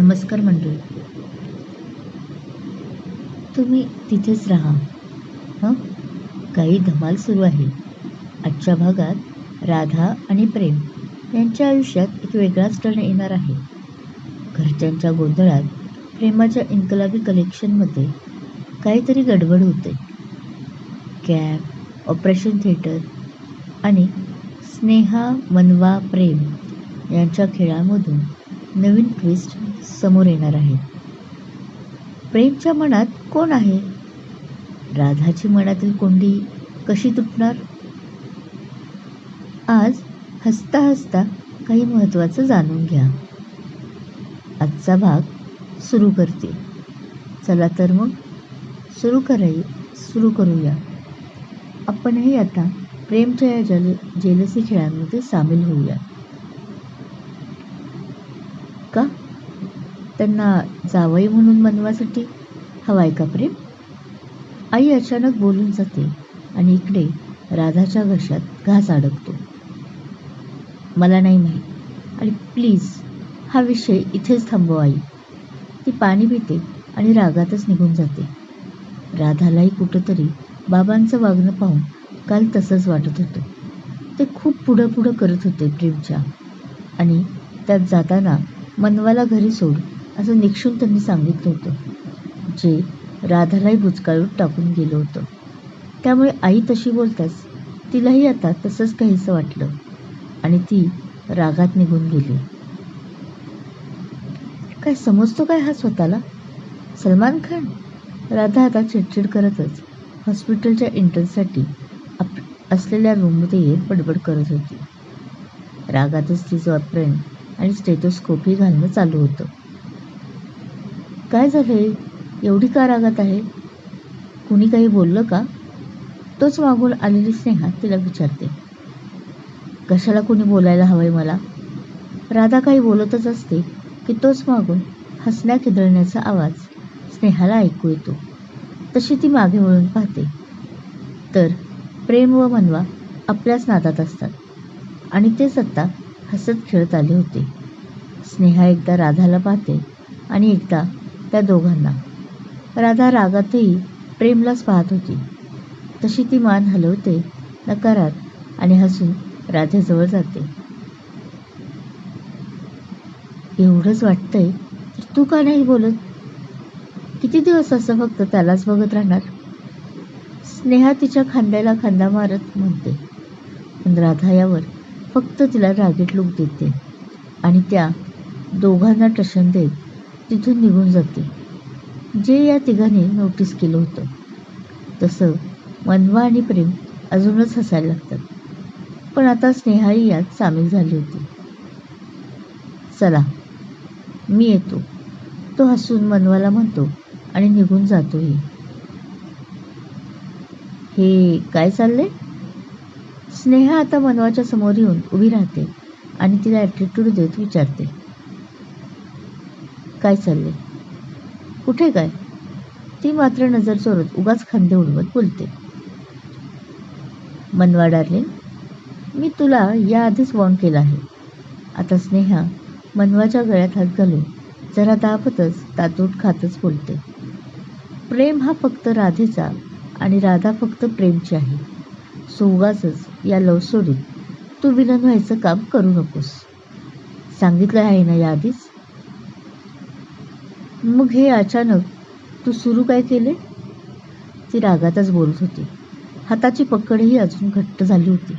नमस्कार मंडळी. तुम्ही तिथेच राहा. हं? काही धमाल सुरू आहे. आजच्या भागात राधा आणि प्रेम यांच्या आयुष्यात एक वेगळाच टर्न येणार आहे. घरच्यांच्या गोंधळात प्रेमाच्या इन्कलाबी कलेक्शनमध्ये काहीतरी गडबड होते. कॅब ऑपरेशन थिएटर आणि स्नेहा मनवा प्रेम यांच्या खेळामधून नवीन ट्विस्ट समोर येणार आहे. प्रेमच्या मनात कोण आहे? राधाची मनातील कोंडी कशी तुटणार? आज हसता हसता काही महत्त्वाचं जाणून घ्या. आजचा भाग सुरू करते. चला तर मग सुरू कराई सुरू करूया. आपणही आता प्रेमच्या या जल जेलसी खेळांमध्ये सामील होऊया का त्यांना जावई म्हणून बनवासाठी हवाय का प्रेम? आई अचानक बोलून जाते आणि इकडे राधाच्या घशात घास अडकतो. मला नाही माहीत आणि प्लीज हा विषय इथेच थांबव आई. ती पाणी पिते आणि रागातच निघून जाते. राधालाही कुठंतरी बाबांचं वागणं पाहून काल तसंच वाटत होतं. ते खूप पुढं पुढं करत होते प्रेमच्या. आणि त्यात जाताना मनवाला घरी सोड. असं निक्षून त्यांनी सांगितलं होतं. जे राधालाही बुचकाळून टाकून गेलं होतं. त्यामुळे आई तशी बोलताच तिलाही आता तसंच काहीसं वाटलं आणि ती रागात निघून गेली. काय समजतो काय हा स्वतःला? सलमान खान? राधा आता चिडचिड करतच हॉस्पिटलच्या एंट्रन्ससाठी आप असलेल्या रूममध्ये येत बडबड करत होती. रागातच तिचं अप्रेन आणि स्टेथोस्कोपही घालणं चालू होतं. काय झालंय? एवढी का रागात आहे? कुणी काही बोललं का? तोच मागून आलेली स्नेहा तिला विचारते. कशाला कुणी बोलायला हवंय मला? राधा काही बोलतच असते की तोच मागून हसण्या खिदळण्याचा आवाज स्नेहाला ऐकू येतो. तशी ती मागे वळून पाहते. तर प्रेम व मनवा आपल्याच नादात असतात आणि तेच आत्ता हसत खेळत आले होते. स्नेहा एकदा राधाला पाहते आणि एकदा त्या दोघांना. राधा रागातही प्रेमलाच पाहत होती. तशी ती मान हलवते नकारात आणि हसून राधेजवळ जाते. एवढंच वाटतंय तर तू का नाही बोलत? किती दिवस असं फक्त त्यालाच बघत राहणार? स्नेहा तिच्या खांद्याला खांदा मारत म्हणते. पण राधा यावर फक्त तिला रागीट लूक देते आणि त्या दोघांना टशन देत तिथून निघून जाते. जे या तिघांनी नोटीस केलं होतं. तसं मनवा आणि प्रेम अजूनच हसायला लागतात. पण आता स्नेहाही यात सामील झाली होती. चला मी येतो. तो हसून मनवाला म्हणतो आणि निघून जातोही. हे काय चाललंय? स्नेहा आता मनवाच्या समोर येऊन उभी राहते आणि तिला ॲटिट्यूड देत विचारते. काय चालले कुठे काय? ती मात्र नजर चोरत उगाच खांदे उडवत बोलते. मनवा डार्लिंग मी तुला याआधीच वॉर्न केलं आहे. आता स्नेहा मनवाच्या गळ्यात हात घालून जरा दाबतच तातूट खातच बोलते. प्रेम हा फक्त राधेचा आणि राधा फक्त प्रेमची आहे. सो उगाचच या लव स्टोरीत तू विलन व्हायचं काम करू नकोस. सांगितलं आहे ना याआधीच? मग हे अचानक तू सुरू काय केले? ती रागातच बोलत होती. हाताची पकडही अजून घट्ट झाली होती.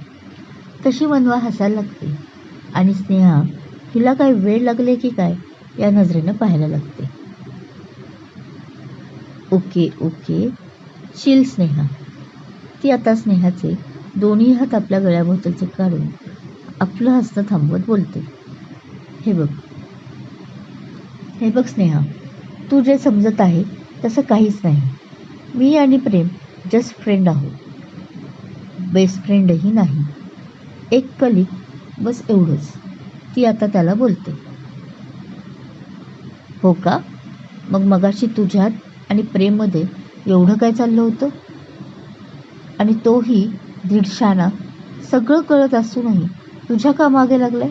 तशी मनवा हसायला लागते. आणि स्नेहा हिला काय वेळ लागले की काय? या नजरेनं पाहायला लागते. ओके ओके शील स्नेहा. ती आता स्नेहाचे दोन्ही हात आपल्या गळ्याभोवतालचे काढून आपलं हसणं थांबवत बोलते. हे बघ. हे बघ स्नेहा. तू जे समजत आहे तसं काहीच नाही. मी आणि प्रेम जस्ट फ्रेंड आहोत. बेस्ट फ्रेंडही नाही. एक कलिक बस एवढंच. ती आता त्याला बोलते. हो का? मग मगाशी तुझ्यात आणि प्रेममध्ये एवढं काय चाललं होतं? आणि तोही दीडशाना सगळं कळत असूनही तुझ्या का मागे लागलाय?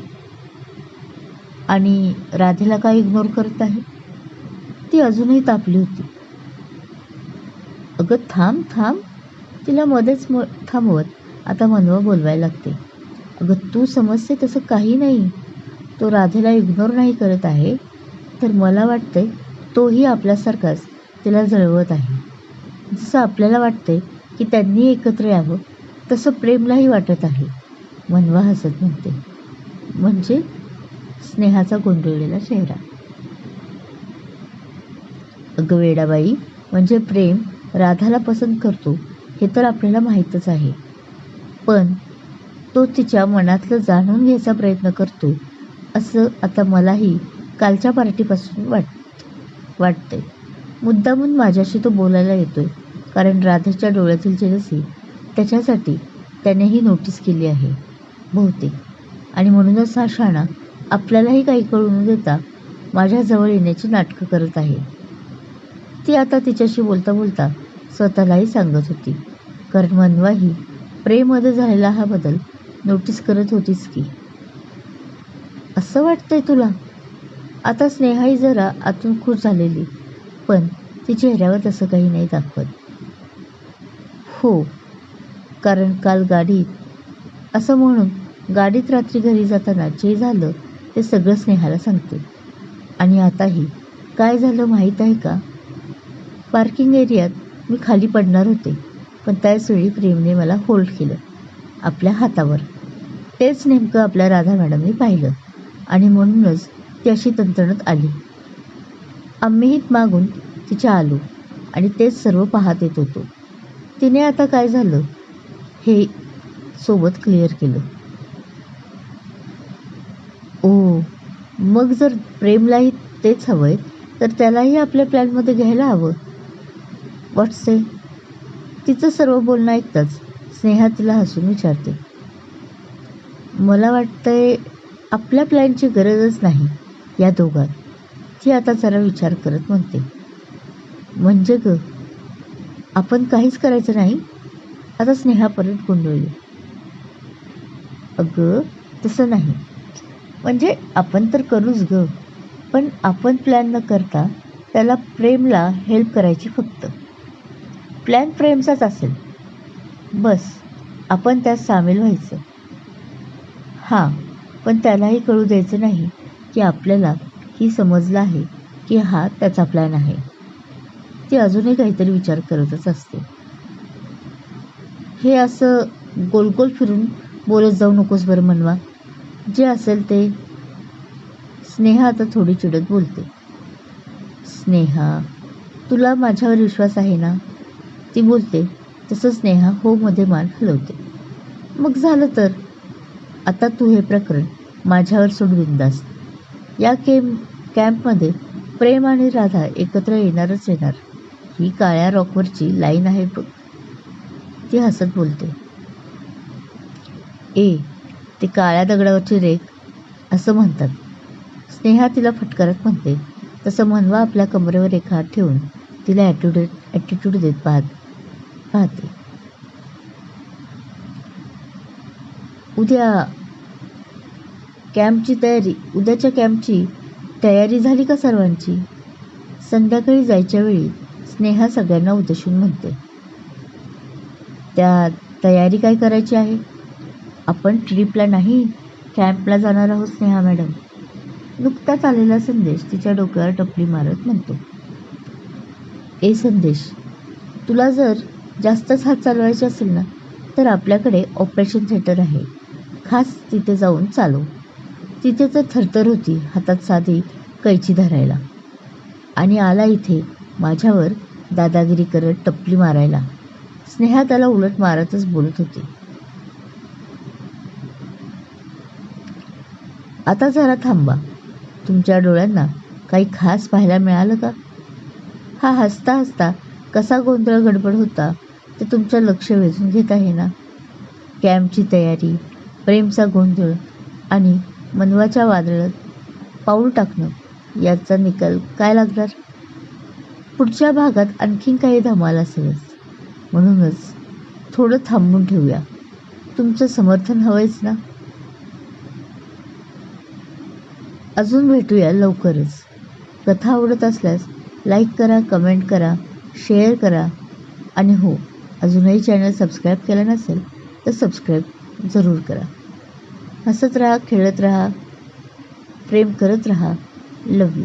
आणि राधेला का इग्नोर करत आहे? ती अजूनही तापली होती. अगं थांब थांब. तिला मध्येच म थांबवत. आता मनवा बोलवायला लागते. अगं तू समजते तसं काही नाही. तो राधेला इग्नोर नाही करत आहे. तर मला वाटतंय तोही आपल्यासारखाच तिला जळवत आहे. जसं आपल्याला वाटतंय की त्यांनी एकत्र यावं तसं प्रेमलाही वाटत आहे. मनवा हसत म्हणते. म्हणजे? स्नेहाचा गोंधळलेला चेहरा. अगं वेडाबाई म्हणजे प्रेम राधाला पसंत करतो हे तर आपल्याला माहीतच आहे. पण तो तिच्या मनातलं जाणून घ्यायचा प्रयत्न करतो असं आता मलाही कालच्या पार्टीपासून वाट वाटतंय. मुद्दामून माझ्याशी तो बोलायला येतोय कारण राधेच्या डोळ्यातील जेलसी त्याच्यासाठी त्याने ही नोटीस केली आहे बहुतेक. आणि म्हणूनच हा शाणा आपल्यालाही काही कळू न देता माझ्याजवळ येण्याची नाटकं करत आहे. ती आता तिच्याशी बोलता बोलता स्वतःलाही सांगत होती. कारण मनवाही प्रेममध्ये झालेला हा बदल नोटीस करत होतीच की. असं वाटतंय तुला? आता स्नेहाही जरा आतून खुश झालेली पण ती चेहऱ्यावर तसं काही नाही दाखवत. हो कारण काल गाडीत असं म्हणून गाडीत रात्री घरी जाताना जे झालं ते सगळं स्नेहाला सांगते. आणि आताही काय झालं माहीत आहे का? पार्किंग एरियात मी खाली पडणार होते पण त्याचवेळी प्रेमने मला होल्ड केलं आपल्या हातावर. तेच नेमकं आपल्या राधा मॅडमने पाहिलं आणि म्हणूनच ती अशी तंत्रणत आली. आम्हीही मागून तिच्या आलो आणि तेच सर्व पाहत येत होतो. तिने आता काय झालं हे सोबत क्लिअर केलं. ओ मग जर प्रेमलाही तेच हवंय तर त्यालाही आपल्या प्लॅनमध्ये घ्यायला हवं. व्हॉट्स तिचं सर्व बोलणं ऐकताच स्नेहा तिला हसून विचारते. मला वाटतंय आपल्या प्लॅनची गरजच नाही या दोघात ती आता जरा विचार करत म्हणते. म्हणजे ग आपण काहीच करायचं नाही? आता स्नेहा परत गोंधळली. अगं तसं नाही. म्हणजे आपण तर करूच ग पण आपण प्लॅन न करता त्याला प्रेमला हेल्प करायची फक्त. प्लॅन प्रेमचाच असेल. बस आपण त्यात सामील व्हायचं. हां पण त्यालाही कळू द्यायचं नाही की आपल्याला ही समजलं आहे की हा त्याचा प्लॅन आहे. ती अजूनही काहीतरी विचार करतच असते. हे असं गोल गोल फिरून बोलत जाऊ नकोस बरं मनवा. जे असेल ते. स्नेहा आता थोडी चिडत बोलते. स्नेहा तुला माझ्यावर विश्वास आहे ना? ती बोलते तसं स्नेहा होमध्ये मान हलवते. मग झालं तर? आता तू हे प्रकरण माझ्यावर सोड बिंदास या केम कॅम्पमध्ये प्रेम आणि राधा एकत्र येणारच येणार. ही काळ्या रॉकवरची लाईन आहे बघ. ती हसत बोलते. ए ते काळ्या दगडावरची रेख असं म्हणतात. स्नेहा तिला फटकारत म्हणते तसं मनवा आपल्या कमरेवर एक हात ठेवून. तिला ॲटिट्यूड ॲटिट्यूड देत पाहत. पाहते उद्या कॅम्पची तयारी उद्याच्या कॅम्पची तयारी झाली का सर्वांची? संध्याकाळी जायच्या वेळी स्नेहा सगळ्यांना उद्देशून म्हणते त्या तयारी काय करायची आहे? आपण ट्रिपला नाही कॅम्पला जाणार आहोत स्नेहा मॅडम. नुकताच आलेला संदेश तिच्या डोक्यावर टपली मारत म्हणतो ए संदेश तुला जर जास्तच हात चालवायचे असेल ना तर आपल्याकडे ऑपरेशन थिएटर आहे. खास तिथे जाऊन चालू तिथे तर थरथर होती हातात साधी कैची धरायला. आणि आला इथे माझ्यावर दादागिरी करत टपली मारायला. स्नेहा त्याला उलट मारतच बोलत होती. आता जरा थांबा. तुमच्या डोळ्यांना काही खास पाहायला मिळालं का? हा हसता हसता कसा गोंधळ गडबड होता ते तुमचं लक्ष वेधून घेत आहे ना कॅम्पची तयारी प्रेमचा गोंधळ आणि मनवाच्या वादळात पाऊल टाकणं याचा निकाल काय लागणार? पुढच्या भागात आणखीन काही धमाल असेलच. म्हणूनच थोडं थांबून ठेवूया. तुमचं समर्थन हवंयच ना? अजून भेटूया लवकरच. कथा आवडत असल्यास लाईक करा कमेंट करा शेअर करा आणि हो अजूनही चॅनल सबस्क्राईब केलं नसेल तर सबस्क्राईब जरूर करा. हसत राहा खेळत राहा प्रेम करत राहा. लव यू